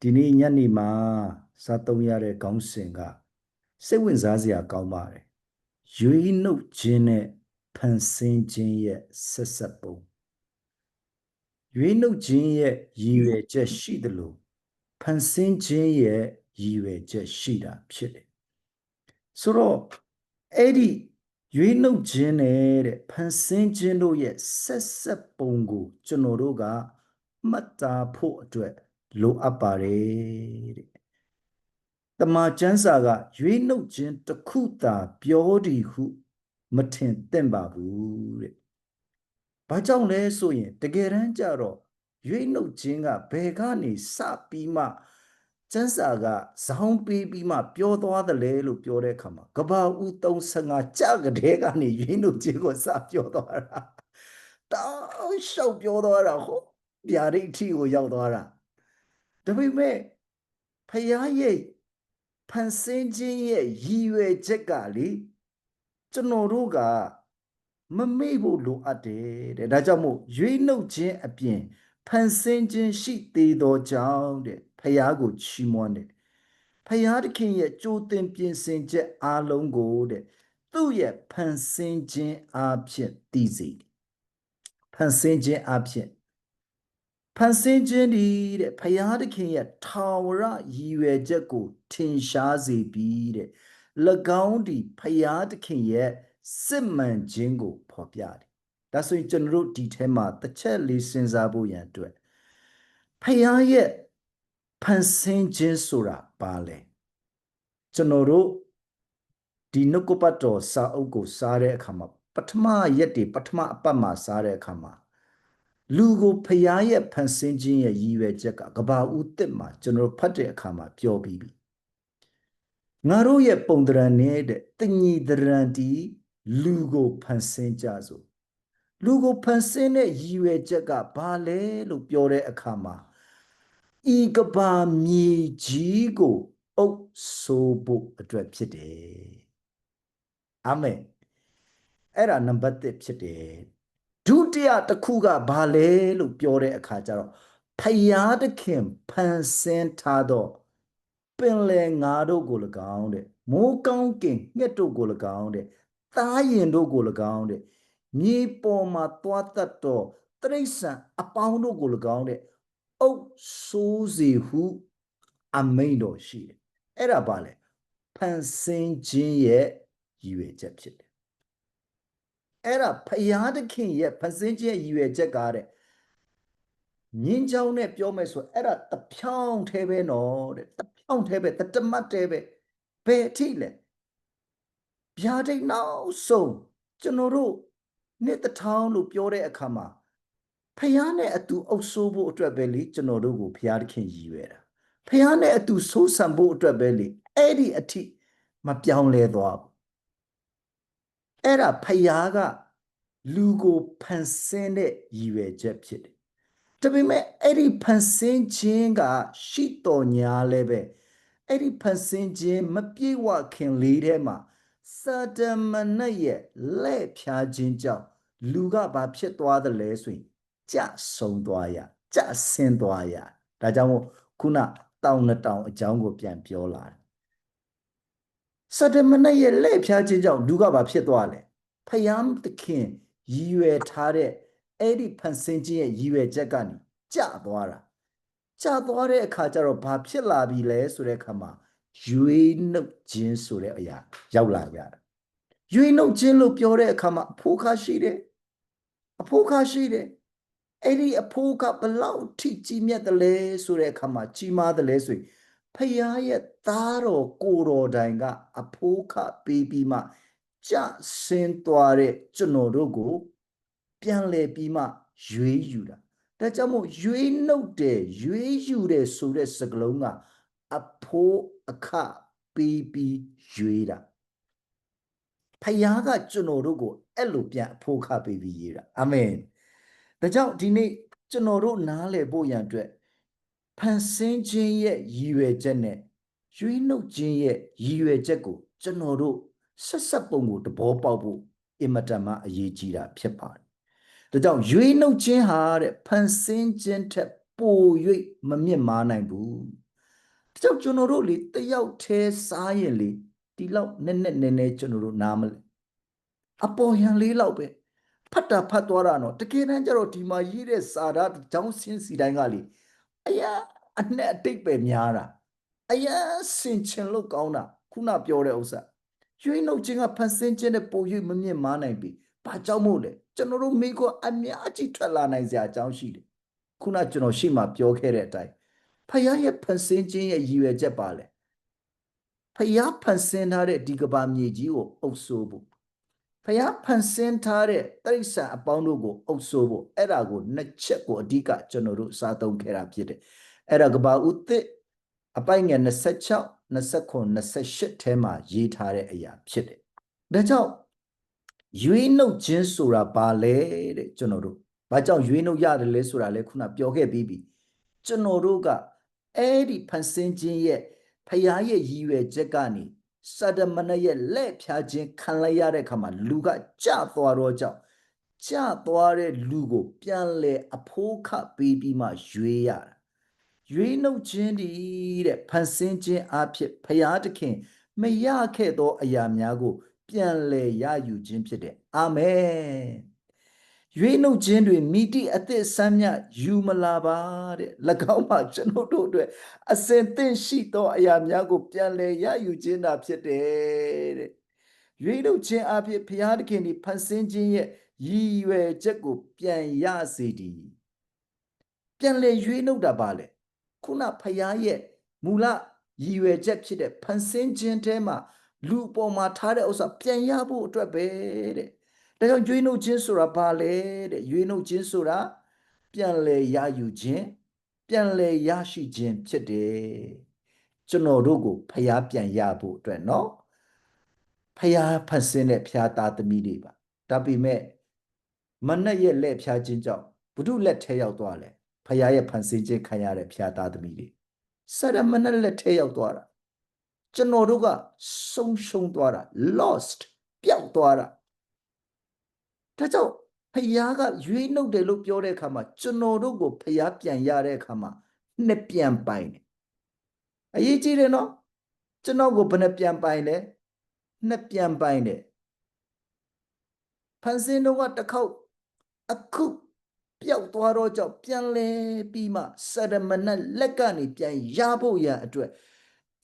ဒီနေ့ညနေမှာစားသုံးရတဲ့ခေါင်းစဉ်ကစိတ်ဝင်စားစရာကောင်းပါတယ်ရွေးနှုတ်ခြင်းနဲ့ဖန်ဆင်းခြင်းရဲ့ဆက်ဆက်ပုံရွေးနှုတ်ခြင်းရဲ့ရည်ရွယ်ချက်ရှိတယ်လို့ဖန်ဆင်းခြင်းရဲ့ရည်ရွယ်ချက်ရှိတာဖြစ်တယ်ဆိုတော့အဲ့ဒီရွေးနှုတ်ခြင်းနဲ့တဲ့ဖန်ဆင်းခြင်းတို့ရဲ့ဆက်ဆက်ပုံကိုကျွန်တော်တို့ကမှတ်သားဖို့အတွက် လိုအပ်ပါတယ်တဲ့တမန်ကျမ်းစာကရွေးနှုတ်ခြင်းတစ်ခုသာပြောသည်ဟု မထင်သင့်ပါဘူးတဲ့။ဘာကြောင့်လဲဆိုရင်တကယ်တမ်းကျတော့ရွေးနှုတ်ခြင်းကဘယ်ကနေစပြီးမှကျမ်းစာကဇောင်းပေးပြီးမှပြောသွားတယ်လေလို့ပြောတဲ့အခါမှာကဘာဦး35ကြကတဲ့ကနေရွေးနှုတ်ခြင်းကိုစပြောသွားတာ။တောင်းလျှောက်ပြောသွားတာဟောဗျာဒိဋ္ဌိကိုရောက်သွားတာ။ ဒါပေမဲ့ဖခင်ရဲ့ဖန်ဆင်းခြင်းရဲ့ရည်ရွယ်ချက်ကလေကျွန်တော်တို့ကမမေ့ဖို့လိုအပ်တယ်တဲ့ဒါကြောင့်မို့ရွေးနှုတ်ခြင်းအပြင်ဖန်ဆင်းခြင်းရှိသေးသောကြောင့်တဲ့ဖခင်ကိုချီးမွမ်းတယ်ဖခင်သခင်ရဲ့ကြိုးတင်ပြင်ဆင်ချက်အားလုံးကိုတဲ့သူ့ရဲ့ဖန်ဆင်းခြင်းအဖြစ်သိစေတယ်ဖန်ဆင်းခြင်းအဖြစ် ဖန်ဆင်းခြင်းဒီတဲ့ဖယားသခင်ရဲ့ထာဝရရည်ရွယ်ချက်ကို ထင်ရှားစေပြီးတဲ့၎င်းဒီဖယားသခင်ရဲ့စစ်မှန်ခြင်းကိုဖော်ပြတယ်။ဒါဆိုရင်ကျွန်တော်တို့ဒီထဲမှာတစ်ချက်လေးစဉ်းစားဖို့ရန်အတွက်ဖယားရဲ့ဖန်ဆင်းခြင်းဆိုတာဘာလဲ။ကျွန်တော်တို့ဒီနှုတ်ကပတ်တော်စာအုပ်ကိုစားတဲ့အခါမှာပထမရက်တွေပထမအပတ်မှာစားတဲ့အခါမှာ လူကိုဖျားရဲ့ဖန်ဆင်းခြင်းရဲ့ရည်ရွယ်ချက်ကကဘာဦးတစ်မှာကျွန်တော်ဖတ်တဲ့အခါမှာပြောပြီးပြီငါတို့ရဲ့ပုံတရံနဲ့တဲ့တညီတရံတီလူကိုဖန်ဆင်းကြစို့လူကိုဖန်ဆင်းတဲ့ရည်ရွယ်ချက်ကဘာလဲလို့ပြောတဲ့အခါမှာဤကဘာမြေကြီးကိုအုပ်ဆိုးဖို့အတွက်ဖြစ်တယ်အာမင်အဲ့ဒါနံပါတ်1ဖြစ်တယ် ဒုတိယတစ်ခုကဘာလဲလို့ပြောတဲ့အခါကျတော့ဖယားသခင်ဖန်ဆင်းထားသောပင်လယ်ငါတို့ကို၎င်းတဲ့မိုးကောင်းကင်ငှက်တို့ကို၎င်းတဲ့သားရင်တို့ကို၎င်းတဲ့မြေပေါ်မှာသွားတတ်သောတရိษံအပေါင်းတို့ကို၎င်းတဲ့အုပ်ဆိုးစီဟုအမိန်တော်ရှိတယ်အဲ့ဒါပါလေဖန်ဆင်းခြင်းရဲ့ရည်ရွယ်ချက်ဖြစ်တယ် အဲ့ဒါဖယားသခင်ရဲ့ဖစင်းခြင်းရည်ရွယ်ချက်ကားတဲ့မြင်းချောင်းနဲ့ပြောမယ်ဆိုအဲ့ဒါတဖြောင်းသေးပဲနော်တဲ့တဖြောင်းသေးပဲတတမတ်သေးပဲဘယ်အထိလဲဗျာဒိတ်နောက်ဆုံးကျွန်တော်တို့နှစ်တထောင်လို့ပြောတဲ့အခါမှာဖယားနဲ့အတူအုပ်ဆိုးဖို့အတွက်ပဲလေကျွန်တော်တို့ကိုဖယားသခင်ရည်ရွယ်တာဖယားနဲ့အတူဆိုးဆန်ဖို့အတွက်ပဲလေအဲ့ဒီအထိမပြောင်းလဲသွားဘူး အဲ့ဒါဖယားကလူကိုဖန်ဆင်းတဲ့ရည်ရွယ်ချက်ဖြစ်တယ်။ဒါပေမဲ့အဲ့ဒီဖန်ဆင်းခြင်းကရှိတော်ညာလည်းပဲအဲ့ဒီဖန်ဆင်းခြင်းမပြေဝခင်လေးထဲမှာစာတမနတ်ရဲ့လက်ဖြားခြင်းကြောင့်လူကဘာဖြစ်သွားသလဲဆိုရင်ကြဆုံးသွားရကြဆင်းသွားရဒါကြောင့်မို့ခုနတောင်နှစ်တောင်အကြောင်းကိုပြန်ပြောလာတယ် စတမနရဲ့လက်ဖြားခြင်းကြောင့်လူကဘာဖြစ်သွားလဲဖယားသခင်ရည်ရွယ်ထားတဲ့အဲ့ဒီဖန်ဆင်းခြင်းရဲ့ရည်ရွယ်ချက်ကနေကျသွားတာကျသွားတဲ့အခါကျတော့ဘာဖြစ်လာပြီလဲဆိုတဲ့အခါမှာရွေးနှုတ်ခြင်းဆိုတဲ့အရာရောက်လာကြတာရွေးနှုတ်ခြင်းလို့ပြောတဲ့အခါမှာအဖိုးခါရှိတယ်အဖိုးခါရှိတယ်အဲ့ဒီအဖိုးကဘလောက်ထိကြီးမြတ်တယ်လဲဆိုတဲ့အခါမှာကြီးမားတယ်လဲဆိုရင် ဖခင်ရဲ့သားတော်ကိုတော်တိုင်ကအဖိုးခပေးပြီးမှကြဆင်းသွားတဲ့ကျွန်တော်တို့ကို ပြန်လဲပြီးမှရွေးယူတာဒါကြောင့်မို့ရွေးနှုတ်တယ်ရွေးယူတယ်ဆိုတဲ့စကားလုံးကအဖိုးအခပေးပြီးရွေးတာဖယားကကျွန်တော်တို့ကိုအဲ့လိုပြန်အဖိုးခပေးပြီးရေးတာအာမင်ဒါကြောင့်ဒီနေ့ကျွန်တော်တို့နားလည်ဖို့ရန်အတွက် ဖန်ဆင်းခြင်းရဲ့ရည်ရွယ်ချက်နဲ့ရွေးနှုတ်ခြင်းရဲ့ရည်ရွယ်ချက်ကိုကျွန်တော်တို့ဆက်ဆက်ပုံကိုတဘောပေါက်ဖို့အင်မတန်မှအရေးကြီးတာဖြစ်ပါတယ်။ဒါကြောင့်ရွေးနှုတ်ခြင်းဟာတဲ့ဖန်ဆင်းခြင်းထက်ပို၍မမြင့်မားနိုင်ဘူးကြောင့်ကျွန်တော်တို့လေတယောက်သေးစားရင်လေဒီလောက်နက်နက်နဲနဲကျွန်တော်တို့နားမလဲအပေါ်ဟန်လေးလောက်ပဲဖတ်တာဖတ်သွားတာနော်တကယ်တမ်းကျတော့ဒီမှာရေးတဲ့စာသားကြောင်းစင်းစီတိုင်းကလေ အရာအနဲ့အတိတ်ပဲများတာအရာစင်ချင်လို့ကောင်းတာခုနပြောတဲ့ဥစ္စာရွှေနှုတ်ခြင်းကဖန်ဆင်းခြင်းနဲ့ပုံ၍မမြင့်မားနိုင်ပြီဘာကြောင့်မို့လဲကျွန်တော်တို့မိကောအများကြီးထွက်လာနိုင်စရာအကြောင်းရှိတယ်ခုနကျွန်တော်ရှေ့မှာပြောခဲ့တဲ့အတိုင်းဖယားရဲ့ဖန်ဆင်းခြင်းရဲ့ရည်ရွယ်ချက်ပါလေဖယားဖန်ဆင်းထားတဲ့ဒီကဘာမြေကြီးကိုအုပ်ဆိုးဖို့ ဖယားဖန်ဆင်းထားတဲ့တိရစ္ဆာန်အပေါင်းတို့ကိုအုပ်ဆိုးဖို့အဲ့ဒါကိုနှစ်ချက်ကိုအဓိကကျွန်တော်တို့စားသုံးခဲ့တာဖြစ်တယ်အဲ့ဒါကဘာဥသစ်အပိုင်ငယ်26 29 28ထဲမှာရေးထားတဲ့အရာဖြစ်တယ်ဒါကြောင့်ရွေးနှုတ်ခြင်းဆိုတာဘာလဲတဲ့ကျွန်တော်တို့ဘာကြောင့်ရွေးနှုတ်ရတယ်လဲဆိုတာလဲခုနပြောခဲ့ပြီးပြီကျွန်တော်တို့ကအဲ့ဒီဖန်ဆင်းခြင်းရဲ့ဖရာရဲ့ရည်ရွယ်ချက်ကနေ စဒမနရဲ့လက်ဖြာခြင်းခံလိုက်ရတဲ့အခါမှာလူကကြသွားတော့ကြောင့်ကြသွားတဲ့လူကို ပြန်လဲအဖိုးခပေးပြီးမှရွေးရတာရွေးနှုတ်ခြင်းဒီတဲ့ဖန်ဆင်းခြင်းအဖြစ်ဖရာသခင် မရခဲ့သောအရာများကို ပြန်လဲရယူခြင်းဖြစ်တယ်အာမင် ရွေးနှုတ်ခြင်းတွေမိတိအသစ်ဆမ်းမြယူမလာပါတဲ့၎င်းမှာကျွန်ုပ်တို့အတွက်အစင်သင့်ရှိသောအရာများကို ပြန်လဲရယူခြင်းသာဖြစ်တယ်တဲ့ရွေးနှုတ်ခြင်းအဖြစ်ဘုရားသခင်ဒီဖန်ဆင်းခြင်းရဲ့ရည်ရွယ်ချက်ကို ပြန်ရစေသည်ပြန်လဲရွေးနှုတ်တာပါလေခုနဖရားရဲ့မူလရည်ရွယ်ချက်ဖြစ်တဲ့ဖန်ဆင်းခြင်းထဲမှာလူပေါ်မှာထားတဲ့ဥစ္စာပြန်ရဖို့အတွက်ပဲတဲ့ ဒါကြောင့်ရွေးနှုတ်ခြင်းဆိုတာဘာလဲတဲ့ရွေးနှုတ်ခြင်းဆိုတာပြန်လဲရယူခြင်းပြန်လဲရရှိခြင်းဖြစ်တယ်ကျွန်တော်တို့ကိုဖျားပြန်ရဖို့အတွက်เนาะဖျားဖန်ဆင်းတဲ့ဖျားသားသမီးတွေပါဒါပေမဲ့မနက်ရဲ့လက်ဖျားခြင်းကြောင့်ဘု து လက်ထဲရောက်သွားလဲဖျားရဲ့ဖန်ဆင်းခြင်းခံရတဲ့ဖျားသားသမီးတွေစရမနက်လက်ထဲရောက်သွားတာကျွန်တော်တို့ကဆုံးရှုံးသွားတာ lost ပျောက်သွားတာ ဒါကြောင့်ဖယားကရွေးနှုတ်တယ်လို့ပြောတဲ့အခါမှာကျွန်တော်တို့ကိုဖယားပြန်ရတဲ့အခါမှာနှစ်ပြန်ပိုင်တယ်အရေးကြီးတယ်နော်ကျွန်တော်ကိုဘယ်နှပြန်ပိုင်လဲနှစ်ပြန်ပိုင်တယ်ဖန်ဆင်းတော့ကတစ်ခေါက်အခုပျောက်သွားတော့ကြောင့်ပြန်လဲပြီးမှစရမဏလက်ကနေပြန်ရဖို့ရန်အတွက်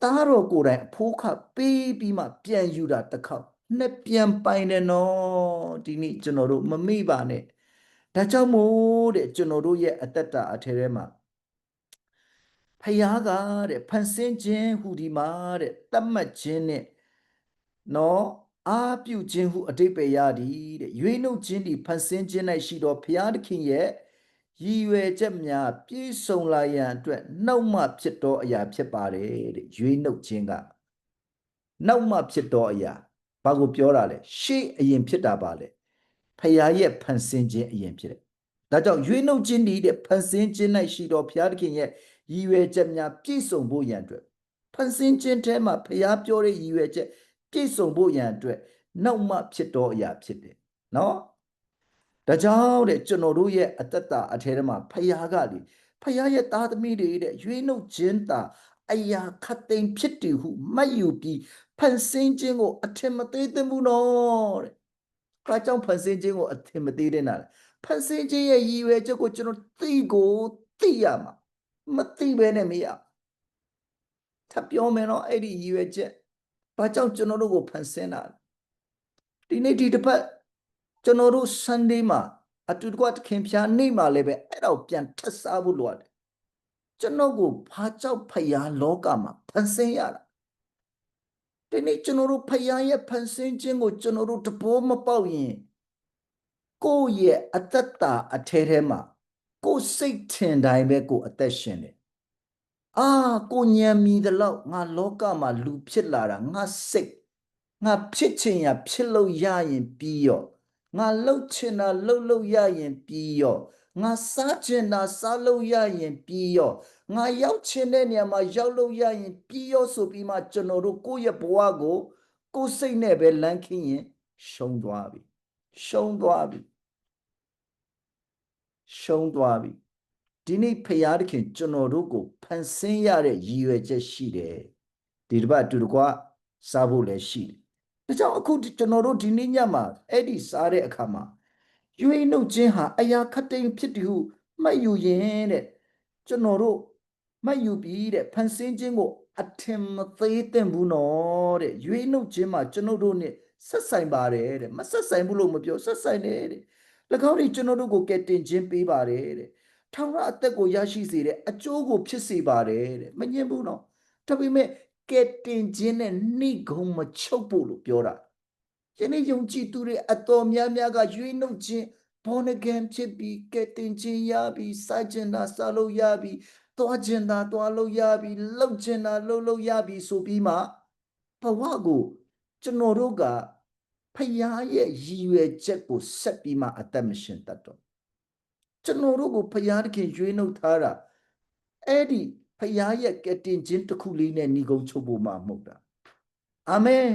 သားတော်ကိုယ်တိုင်အဖိုးခပေးပြီးမှပြန်ယူတာတစ်ခေါက် နှစ်ပြန်ပိုင်တယ်နော်ဒီနေ့ကျွန်တော်တို့မမိပါနဲ့ဒါကြောင့်မို့တဲ့ကျွန်တော်တို့ရဲ့အသက်တာအထဲထဲမှာဖယားကတဲ့ဖန်ဆင်းခြင်းဟူဒီမှာတဲ့တတ်မှတ်ခြင်းနဲ့နော်အာပြုခြင်းဟုအတိတ်ပဲရသည်တဲ့ရွေးနှုတ်ခြင်းဒီဖန်ဆင်းခြင်း၌ရှိသောဘုရားသခင်ရဲ့ရည်ရွယ်ချက်များပြည့်စုံလာရန်အတွက်နှောက်မှဖြစ်သောအရာဖြစ်ပါတယ်တဲ့ရွေးနှုတ်ခြင်းကနှောက်မှဖြစ်သောအရာ ဘာကိုပြောတာလဲရှေ့အရင်ဖြစ်တာပါလေဖရာရဲ့ဖန်ဆင်းခြင်းအရင်ဖြစ်တယ်ဒါကြောင့်ရွေးနှုတ်ခြင်းဒီတဲ့ဖန်ဆင်းခြင်း၌ရှိတော်ဘုရားသခင်ရဲ့ရည်ရွယ်ချက်များပြည့်စုံဖို့ရန်အတွက်ဖန်ဆင်းခြင်းထဲမှာဖရာပြောတဲ့ရည်ရွယ်ချက်ပြည့်စုံဖို့ရန်အတွက်နောက်မှဖြစ်တော်အရာဖြစ်တယ်နော်ဒါကြောင့်တဲ့ကျွန်တော်တို့ရဲ့အတ္တတာအထဲထဲမှာဖရာကလေဖရာရဲ့သားသမီးတွေတဲ့ရွေးနှုတ်ခြင်းတာအရာခတ်သိမ်းဖြစ်တည်ဟုမှတ်ယူပြီး ဖန်ဆင်းခြင်းကိုအထင်မသေးသင့်ဘူးနော်တဲ့။ဘာကြောင့်ဖန်ဆင်းခြင်းကိုအထင်မသေးတဲ့နာလဲ။ဖန်ဆင်းခြင်းရဲ့ရည်ရွယ်ချက်ကိုကျွန်တော်သိကိုသိရမှာမသိဘဲနဲ့မရ။ထပ်ပြောမယ်နော်အဲ့ဒီရည်ရွယ်ချက်ဘာကြောင့်ကျွန်တော်တို့ကိုဖန်ဆင်းတာလဲ။ဒီနေ့ဒီတစ်ပတ်ကျွန်တော်တို့ Sunday မှာအတူတကွသခင်ဖျားနေ့မှာလည်းပဲအဲ့တော့ပြန်ထပ်စားဖို့လိုရတယ်။ကျွန်တော်ကိုဘာကြောင့်ဖျားလောကမှာဖန်ဆင်းရတာ ဒီနေ့ကျွန်တော်တို့ဖယားရဲ့ဖန်ဆင်းခြင်းကိုကျွန်တော်တို့တဘောမပေါက်ရင်ကိုယ့်ရဲ့အတ္တတာအထဲထဲမှာကိုယ်စိတ်ထင်တိုင်းပဲကိုယ်အသက်ရှင်တယ်အာကိုညံမီတဲ့လောက်ငါလောကမှာလူဖြစ်လာတာငါစိတ်ငါဖြစ်ချင်ရဖြစ်လို့ရရင်ပြီးရောငါလှုပ်ချင်တာလှုပ်လို့ရရင်ပြီးရောငါစားချင်တာစားလို့ရရင်ပြီးရော ငါရောက်ချင်တဲ့နေရာမှာရောက်လို့ရရင်ပြီးရောဆိုပြီးမှကျွန်တော်တို့ကိုယ့်ရဲ့ဘဝကိုကိုယ်စိတ်နဲ့ပဲလမ်းခင်းရင်ရှုံးသွားပြီရှုံးသွားပြီရှုံးသွားပြီဒီနေ့ဖရာသခင်ကျွန်တော်တို့ကိုဖန်ဆင်းရတဲ့ရည်ရွယ်ချက်ရှိတယ်ဒီတစ်ပတ်အတူတကွစားဖို့လည်းရှိတယ်ဒါကြောင့်အခုကျွန်တော်တို့ဒီနေ့ညမှာအဲ့ဒီစားတဲ့အခါမှာရွေးနှုတ်ခြင်းဟာအရာခတ်တိန်ဖြစ်တယ်ဟုမှတ်ယူရင်တဲ့ကျွန်တော်တို့ မှတ်ယူပြီးတဲ့ဖန်ဆင်းခြင်းကိုအထင်မသေးသင့်ဘူးနော်တဲ့ရွေးနှုတ်ခြင်းမှာကျွန်တော်တို့ ਨੇ ဆက်ဆိုင်ပါတယ်တဲ့မဆက်ဆိုင်ဘူးလို့မပြောဆက်ဆိုင်တယ်တဲ့၎င်းတွေကျွန်တော်တို့ကိုကယ်တင်ခြင်းပေးပါတယ်တဲ့ထောင်ရအသက်ကိုရရှိစေတဲ့အကျိုးကိုဖြစ်စေပါတယ်တဲ့မငြင်းဘူးနော်ဒါပေမဲ့ကယ်တင်ခြင်းနဲ့နှိဂုံမချုပ်ဖို့လို့ပြောတာယနေ့ယုံကြည်သူတွေအတော်များများကရွေးနှုတ်ခြင်း born again ဖြစ်ပြီးကယ်တင်ခြင်းရပြီးစိုက်ကျင်တာစားလို့ရပြီး သွားကျင်တာသွားလို့ရပြီးလှုပ်ကျင်တာလှုပ်လို့ရပြီးဆိုပြီးမှဘဝကိုကျွန်တော်တို့ကဖယားရဲ့ရည်ရွယ်ချက်ကိုဆက်ပြီးမှအသက်မရှင်တတ်တော့ကျွန်တော်တို့ကိုဖယားတခင်ရွေးနှုတ်ထားတာအဲ့ဒီဖယားရဲ့ကယ်တင်ခြင်းတစ်ခုလေးနဲ့ညီကုန်းချုပ်ဖို့မှမဟုတ်တာအာမင်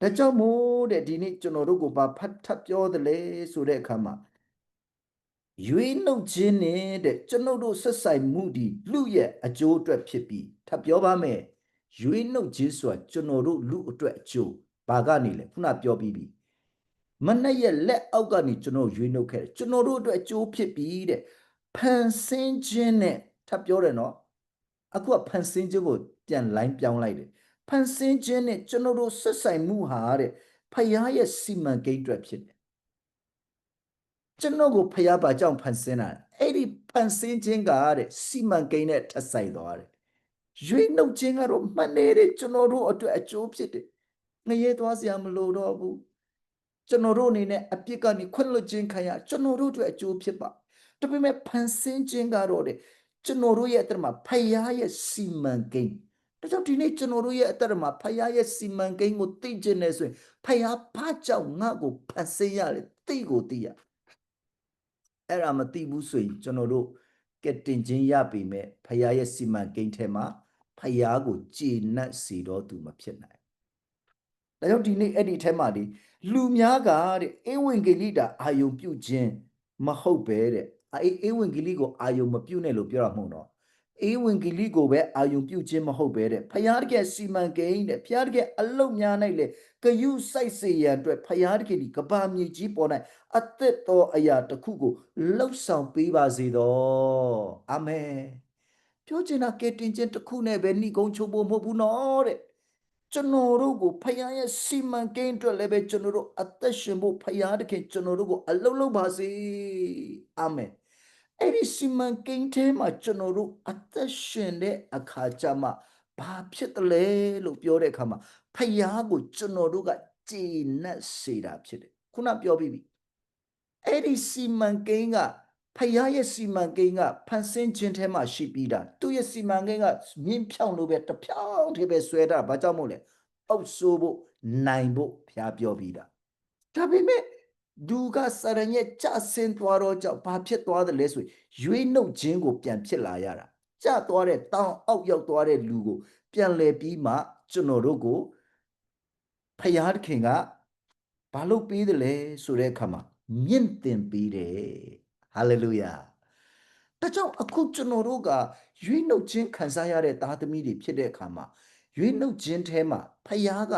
ဒါကြောင့်မို့တဲ့ဒီနေ့ကျွန်တော်တို့ကိုဘာဖတ်ထပ်ပြောတယ်လဲဆိုတဲ့အခါမှာ ရွေးနှုတ်ခြင်းနဲ့တဲ့ကျွန်ုပ်တို့ဆက်ဆိုင်မှုဒီလူရဲ့အကျိုးအတွက်ဖြစ်ပြီးထပ်ပြောပါမယ်ရွေးနှုတ်ခြင်းဆိုတာကျွန်တော်တို့လူအတွက်အကျိုးဘာကနေလဲခုနပြောပြီးပြီမနဲ့ရဲ့လက်အောက်ကနေကျွန်တော်ရွေးနှုတ်ခဲ့တယ်ကျွန်တော်တို့အတွက်အကျိုးဖြစ်ပြီးတဲ့ဖန်ဆင်းခြင်းနဲ့ထပ်ပြောတယ်နော်အခုကဖန်ဆင်းခြင်းကိုပြန်လိုင်းပြောင်းလိုက်တယ်ဖန်ဆင်းခြင်းနဲ့ကျွန်တော်တို့ဆက်ဆိုင်မှုဟာတဲ့ဖယားရဲ့စီမံကိန်းအတွက်ဖြစ်တယ် ကျွန်တော်ကိုဖယားပါကြောင့်ဖန်ဆင်းတာအဲ့ဒီဖန်ဆင်းခြင်းကတဲ့စီမံကိန်းနဲ့ထပ်ဆိုင်သွားတယ်ရွေးနှုတ်ခြင်းကတော့မှန်နေတဲ့ကျွန်တော်တို့အတွက်အကျိုးဖြစ်တယ်ငရဲသွားစရာမလိုတော့ဘူးကျွန်တော်တို့အနေနဲ့အပြစ်ကနေခွင့်လွှတ်ခြင်းခံရကျွန်တော်တို့အတွက်အကျိုးဖြစ်ပါဒါပေမဲ့ဖန်ဆင်းခြင်းကတော့တဲ့ကျွန်တော်တို့ရဲ့အတ္တမှာဖယားရဲ့စီမံကိန်းဒါကြောင့်ဒီနေ့ကျွန်တော်တို့ရဲ့အတ္တမှာဖယားရဲ့စီမံကိန်းကိုသိကျင်နေဆိုရင်ဖယားဘာကြောင့်ငါ့ကိုဖန်ဆင်းရလဲသိကိုသိရ အဲ့ဒါမသိဘူးဆိုရင်ကျွန်တော်တို့ကတင်ခြင်းရပြီမဲ့ဖယားရဲ့စီမံကိန်းထဲမှာဖယားကိုကြည်နပ်စေတော့သူမဖြစ်နိုင်ဒါကြောင့်ဒီနေ့အဲ့ဒီထဲမှာဒီလူများကတဲ့ဧဝံဂေလိတာအာယုံပြုခြင်းမဟုတ်ပဲတဲ့အေးဧဝံဂေလိကိုအာယုံမပြုနဲ့လို့ပြောတာမဟုတ်တော့ ဧဝံဂေလိကိုပဲအာယုံပြုခြင်းမဟုတ်ပဲတဲ့ဖယားတကယ်စီမံကိန်းတဲ့ဖယားတကယ်အလုတ်များနိုင်လေဂယုစိုက်စေရန်အတွက်ဖယားတကယ်ဒီကဘာမြေကြီးပေါ်၌အသက်တော်အရာတစ်ခုကိုလှုပ်ဆောင်ပေးပါစေတော်အာမင်ပြောချင်တာကဲတင်ခြင်းတစ်ခုနဲ့ပဲဏိကုံချိုးဖို့မဟုတ်ဘူးနော်တဲ့ကျွန်တော်တို့ကိုဖယားရဲ့စီမံကိန်းအတွက်လည်းပဲကျွန်တော်တို့အသက်ရှင်ဖို့ဖယားတခင်ကျွန်တော်တို့ကိုအလုံးလုံးပါစေအာမင် အဲ့ဒီစီမံကိန်းထဲမှာကျွန်တော်တို့အသက်ရှင်တဲ့အခါကျမှဘာဖြစ်တယ်လဲလို့ပြောတဲ့အခါမှာဖယားကိုကျွန်တော်တို့ကကြည်နပ်စေတာဖြစ်တယ်ခုနပြောပြီးပြီအဲ့ဒီစီမံကိန်းကဖယားရဲ့စီမံကိန်းကဖန်ဆင်းခြင်းထဲမှာရှိပြီးတာသူ့ရဲ့စီမံကိန်းကမြင့်ဖြောင်းလို့ပဲတဖြောင်းတည်းပဲဆွဲတာဘာကြောင့်မို့လဲအုပ်ဆိုးဖို့နိုင်ဖို့ဖျားပြောပြီးတာဒါပေမဲ့ ဒူကစရညက်ကြဆင်းသွားတော့ကြောင့်ဘာဖြစ်သွားတယ်လဲဆိုရွေးနှုတ်ခြင်းကိုပြန်ဖြစ်လာရတာကြသွားတဲ့တောင်အောက်ရောက်သွားတဲ့လူကို ပြန်လဲပြီးမှကျွန်တော်တို့ကိုဖယားခင်ကဘာလို့ပေးတယ်လဲဆိုတဲ့အခါမှာမြင့်တင်ပေးတယ်ဟာလေလုယာဒါကြောင့်အခုကျွန်တော်တို့ကရွေးနှုတ်ခြင်းခံစားရတဲ့သားသမီးတွေဖြစ်တဲ့အခါမှာရွေးနှုတ်ခြင်းထဲမှာဖယားက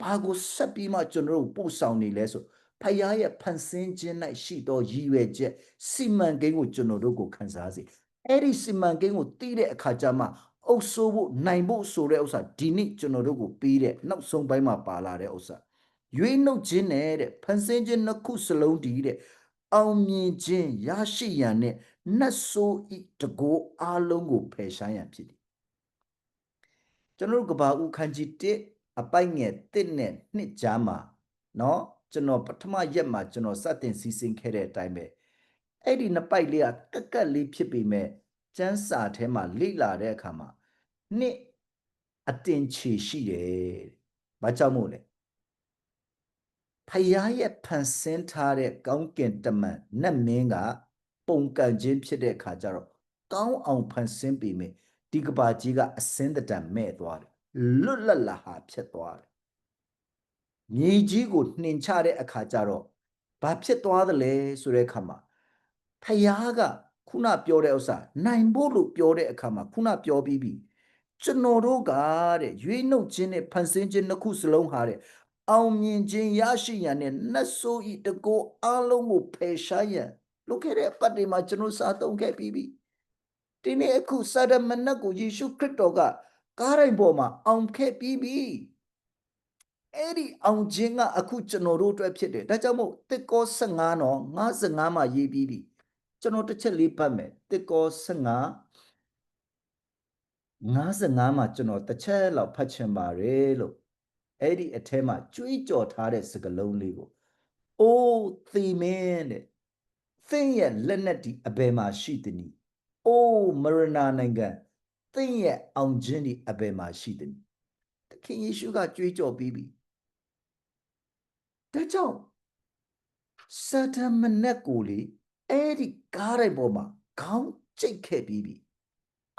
ဘာကိုဆက်ပြီးမှကျွန်တော်တို့ပို့ဆောင်နေလဲဆို ဖယားရဲ့ဖန်ဆင်းခြင်း၌ရှိသောရည်ရွယ်ချက်စီမံကိန်းကိုကျွန်တော်တို့ကိုခံစားစေအဲ့ဒီစီမံကိန်းကိုသိတဲ့အခါကျမှအုပ်ဆိုးဖို့နိုင်ဖို့ဆိုတဲ့ဥစ္စာဒီနေ့ကျွန်တော်တို့ကိုပြီးတဲ့နောက်ဆုံးပိုင်းမှာပါလာတဲ့ဥစ္စာရွေးနှုတ်ခြင်းနဲ့တဲ့ဖန်ဆင်းခြင်းနှစ်ခုစလုံးတည်တဲ့အောင်မြင်ခြင်းရရှိရန်နဲ့နတ်ဆိုးဤတကိုးအားလုံးကိုဖယ်ရှားရန်ဖြစ်တယ်ကျွန်တော်တို့ကဘာဦးခန်းကြီး1အပိုက်ငယ်1နဲ့2ကြားမှာเนาะ ကျွန်တော်ပထမရက်မှာကျွန်တော်စတင်စီစဉ်ခဲ့တဲ့အတိုင်းပဲအဲ့ဒီနှစ်ပိုက်လေးကကက်ကက်လေးဖြစ်ပေမဲ့ကျန်းစာထဲမှာလိလာတဲ့အခါမှာနှစ်အတင်ချေရှိတယ်။ဘာကြောင့်မို့လဲဖယားရဲ့ဖန်ဆင်းထားတဲ့ကောင်းကင်တမန်နတ်မင်းကပုံကန်ခြင်းဖြစ်တဲ့အခါကျတော့ကောင်းအောင်ဖန်ဆင်းပေမဲ့ဒီကဘာကြီးကအစင်းတံမဲ့သွားတယ်လွတ်လပ်လာဟာဖြစ်သွားတယ် မြေကြီးကိုနှင်ချတဲ့အခါကျတော့ဘာဖြစ်သွားသလဲဆိုတဲ့အခါမှာဖယားကခုနပြောတဲ့ဥစ္စာနိုင်ဖို့လို့ပြောတဲ့အခါမှာခုနပြောပြီးပြီကျွန်တော်တို့ကတဲ့ရွေးနှုတ်ခြင်းနဲ့ဖန်ဆင်းခြင်းနှစ်ခုစလုံးဟာတဲ့အောင်မြင်ခြင်းရရှိရန်နဲ့နတ်ဆိုးဤတကောအလုံးကိုဖယ်ရှားရန်လုပ်ခဲ့တဲ့အပတ်တွေမှာကျွန်တော်စာသုံးခဲ့ပြီးပြီဒီနေ့အခုစာဒမနတ်ကိုယေရှုခရစ်တော်ကကားတိုင်းပေါ်မှာအောင်ခဲ့ပြီးပြီ အဲ့ဒီအောင်ခြင်းကအခုကျွန်တော်တို့အတွက်ဖြစ်တယ်ဒါကြောင့်မို့တစ်ကော15နော်55မှာရေးပြီးပြီကျွန်တော်တစ်ချက်လေးပတ်မယ်တစ်ကော15 55မှာကျွန်တော်တစ်ချက်လောက်ဖတ်ချင်ပါတယ်လို့အဲ့ဒီအထဲမှာကြွေးကြော်ထားတဲ့စကားလုံးလေးကိုအိုးသီမင်းတဲ့သင်ရဲ့လက်နက်ဒီအဘယ်မှာရှိသနည်းအိုးမရဏနိုင်ငံသင်ရဲ့အောင်ခြင်းဒီအဘယ်မှာရှိသနည်းသခင်ယေရှုကကြွေးကြော်ပြီးပြီ ဒါကြောင့်စာတမနက်ကိုလေအဲ့ဒီကားရိုက်ပေါ်မှာခေါင်းကျိတ်ခဲ့ပြီးပြီ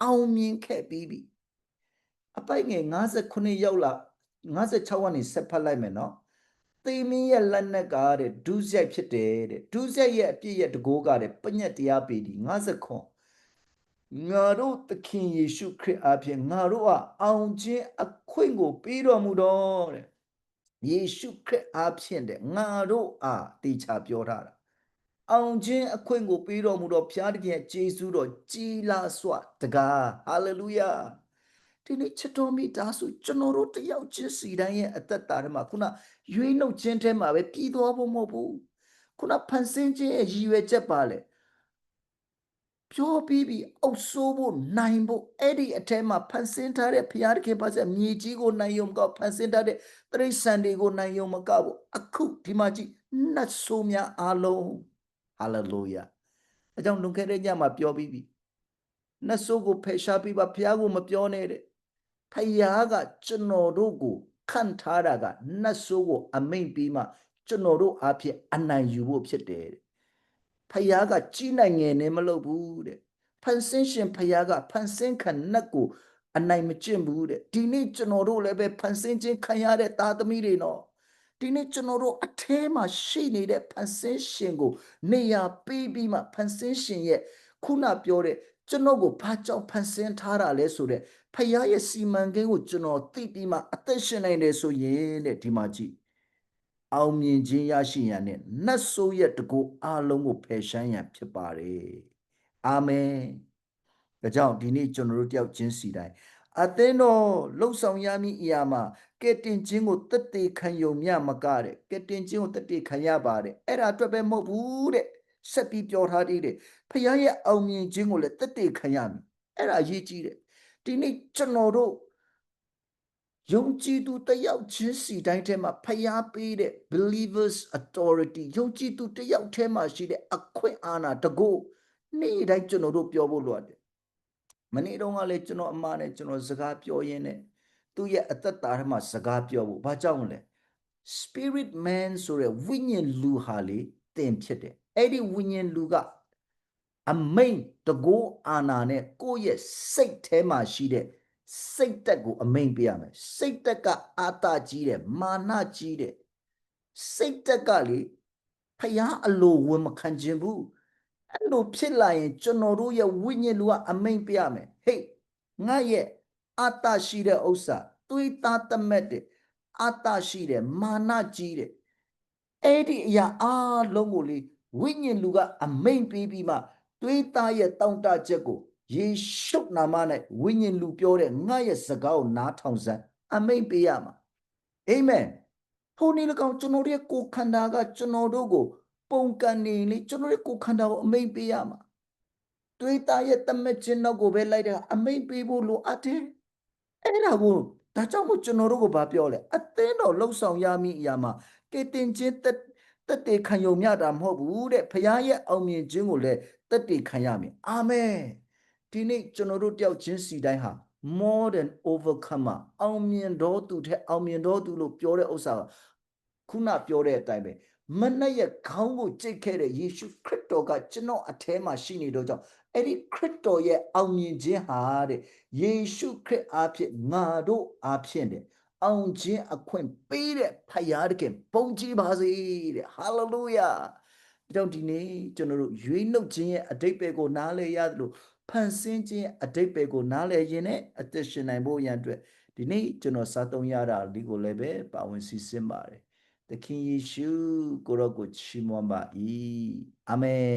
အောင်မြင်ခဲ့ပြီးပြီအပိုက်ငယ်59ရောက်လာ56ကနေဆက်ဖတ်လိုက်မယ်နော်သေမင်းရဲ့လက်နက်ကတဲ့ဒုစရိုက်ဖြစ်တယ်တဲ့ဒုစရိုက်ရဲ့အပြည့်ရဲ့တကိုးကတဲ့ပညတ်တရားပေဒီ59ငါတို့သခင်ယေရှုခရစ်အပြင်ငါတို့ဟာအောင်ခြင်းအခွင့်ကိုပေးတော်မူတော့တဲ့ ယေရှုခရစ်အပြင်တဲ့ငါတို့အားတေချာပြောထားတာအောင်ခြင်းအခွင့်ကိုပေးတော်မူတော့ဘုရားတခင်ယေရှုတော်ကြီးလာစွာတကားဟာလေလုယာဒီနေ့ချစ်တော်မိသားစုကျွန်တော်တို့တယောက်ချင်းစီတိုင်းရဲ့အသက်တာထဲမှာခုနရွေးနှုတ်ခြင်းထဲမှာပဲပြည်သွားဖို့မဟုတ်ဘူးခုနဖန်ဆင်းခြင်းရဲ့ရည်ရွယ်ချက်ပါလေ ပြောပြီးပြီးအုပ်ဆိုးဖို့နိုင်ဖို့အဲ့ဒီအထဲမှာဖန်ဆင်းထားတဲ့ဘုရားတခင်ပါစေမြေကြီးကိုနိုင်ယုံကဖန်ဆင်းထားတဲ့တရိษံတွေကိုနိုင်ယုံမကဘူးအခုဒီမှာကြည့်နတ်ဆိုးများအားလုံးဟာလေလုယာအဲကြောင့်လွန်ခဲ့တဲ့ညမှာပြောပြီးပြီနတ်ဆိုးကိုဖယ်ရှားပြီးပါဘုရားကိုမပြောနဲ့တဲ့ဖယားကကျွန်တော်တို့ကိုခန့်ထားတာကနတ်ဆိုးကိုအမိန်ပြီးမှကျွန်တော်တို့အဖြစ်အနိုင်ယူဖို့ဖြစ်တယ်တဲ့ ဖယားကကြီးနိုင်ငယ်နဲ့မလုပ်ဘူးတဲ့ဖန်ဆင်းရှင်ဖယားကဖန်ဆင်းခံနတ်ကိုအနိုင်မကျင့်ဘူးတဲ့ဒီနေ့ကျွန်တော်တို့လည်းပဲဖန်ဆင်းခြင်းခံရတဲ့သားသမီးတွေနော်ဒီနေ့ကျွန်တော်တို့အထဲမှာရှိနေတဲ့ဖန်ဆင်းရှင်ကို နေရာပေးပြီးမှဖန်ဆင်းရှင်ရဲ့ခုနပြောတဲ့ကျွန်တော်ကိုဘာကြောင့်ဖန်ဆင်းထားတာလဲဆိုတဲ့ဖခင်ရဲ့စီမံကိန်းကိုကျွန်တော်သိပြီးမှအသက်ရှင်နိုင်တယ်ဆိုရင်တဲ့ဒီမှာကြည့် အောင်မြင်ခြင်းရရှိရန်နဲ့နတ်ဆိုးရဲ့တကူအလုံးကိုဖယ်ရှားရန်ဖြစ်ပါတယ်အာမင်ဒါကြောင့်ဒီနေ့ကျွန်တော်တို့တယောက်ချင်းစီတိုင်းအသင်းတော်လှုပ်ဆောင်ရမည့်အရာမှာကဲတင်ခြင်းကိုတသက်ခံယုံမြမကတဲ့ကဲတင်ခြင်းကိုတသက်ခံရပါတယ်အဲ့ဒါအတွက်ပဲမဟုတ်ဘူးတဲ့ဆက်ပြီးပြောထားသေးတယ်ဖခင်ရဲ့အောင်မြင်ခြင်းကိုလည်းတသက်ခံရမည်အဲ့ဒါအရေးကြီးတယ်ဒီနေ့ကျွန်တော်တို့ ယုံကြည်သူတယောက်ချင်းစီတိုင်းထဲမှာဖျားပေးတဲ့ believers authority ယုံကြည်သူတယောက်ထဲမှာရှိတဲ့အခွင့်အာဏာတကူနေ့တိုင်းကျွန်တော်တို့ပြောဖို့လိုတယ်မနေ့တုန်းကလည်းကျွန်တော်အမနဲ့ကျွန်တော်စကားပြောရင်းနဲ့သူ့ရဲ့အသက်တာထဲမှာစကားပြောဖို့ဘာကြောင့်လဲ spirit man ဆိုတဲ့ဝိညာဉ်လူဟာလေတင်ဖြစ်တယ်အဲ့ဒီဝိညာဉ်လူကအမိန်တကိုးအာနာနဲ့ကိုယ့်ရဲ့စိတ်ထဲမှာရှိတဲ့ စိတ်တက်ကိုအမိန်ပေးရမယ်စိတ်တက်ကအာတကြီးတယ်မာနကြီးတယ်စိတ်တက်ကလေဖျားအလိုဝင်မခံခြင်းဘူးအဲ့လိုဖြစ်လာရင်ကျွန်တော်တို့ရဲ့ဝိညာဉ်လူကအမိန်ပေးရမယ်ဟေးငါရဲ့အာတရှိတဲ့ဥစ္စာသွေးသားတမက်တဲ့အာတရှိတဲ့မာနကြီးတဲ့အဲ့ဒီအရာအားလုံးကိုလေဝိညာဉ်လူကအမိန်ပေးပြီးမှသွေးသားရဲ့တောင့်တချက်ကို ယေရှုနာမ၌ဝိညာဉ်လူပြောတဲ့ငါရဲ့စကားကိုနားထောင်စမ်းအမိန်ပေးရမှာအာမင်ဟိုနေ့၎င်းကျွန်တော်ရဲ့ကိုယ်ခန္ဓာကကျွန်တော်တို့ကို ပုံကန်နေလေကျွန်တော်ရဲ့ကိုယ်ခန္ဓာကိုအမိန်ပေးရမှာတွေးသားရဲ့တမက်ခြင်းတော့ကိုပဲလိုက်တာအမိန်ပေးဖို့လိုအပ်တယ်အဲ့ဒါကိုဒါကြောင့်မို့ကျွန်တော်တို့ကိုဗာပြောလဲအသင်းတော်လှုပ်ဆောင်ရမည့်အရာမှာကေတင်ချင်းတက်တက်တေခံယုံမြတာမဟုတ်ဘူးတဲ့ဖခင်ရဲ့အောင်မြင်ခြင်းကိုလည်းတက်တေခံရမယ်အာမင် ဒီနေ့ကျွန်တော်တို့တယောက်ချင်းစီတိုင်းဟာ more than overcomer အောင်မြင်တော်သူတဲ့အောင်မြင်တော်သူလို့ပြောတဲ့ဥစ္စာခုနပြောတဲ့အတိုင်းပဲမနက်ရဲ့ခေါင်းကိုကြိတ်ခဲ့တဲ့ယေရှုခရစ်တော်ကကျွန်တော်အထဲမှာရှိနေတော့ကြောင့်အဲ့ဒီခရစ်တော်ရဲ့အောင်မြင်ခြင်းဟာတဲ့ယေရှုခရစ်အားဖြင့်ငါတို့အားဖြင့်တဲ့အောင်ခြင်းအခွင့်ပေးတဲ့ဖယားတခင်ပုံကြည်ပါစေတဲ့ဟာလေလုယာဒါကြောင့်ဒီနေ့ကျွန်တော်တို့ရွေးနှုတ်ခြင်းရဲ့အတိတ်ပဲကိုနားလည်ရတယ်လို့ ဖန်ဆင်းခြင်းရဲ့အတိတ်ပဲကိုနားလည်ရင်နဲ့အသက်ရှင်နိုင်ဖို့ရန်အတွက်ဒီနေ့ကျွန်တော်စားသုံးရတာဒီကိုလည်းပဲပါဝင်စီစဉ်ပါတယ်သခင်ယေရှုကိုရောကိုချီးမွမ်းပါ၏အာမင်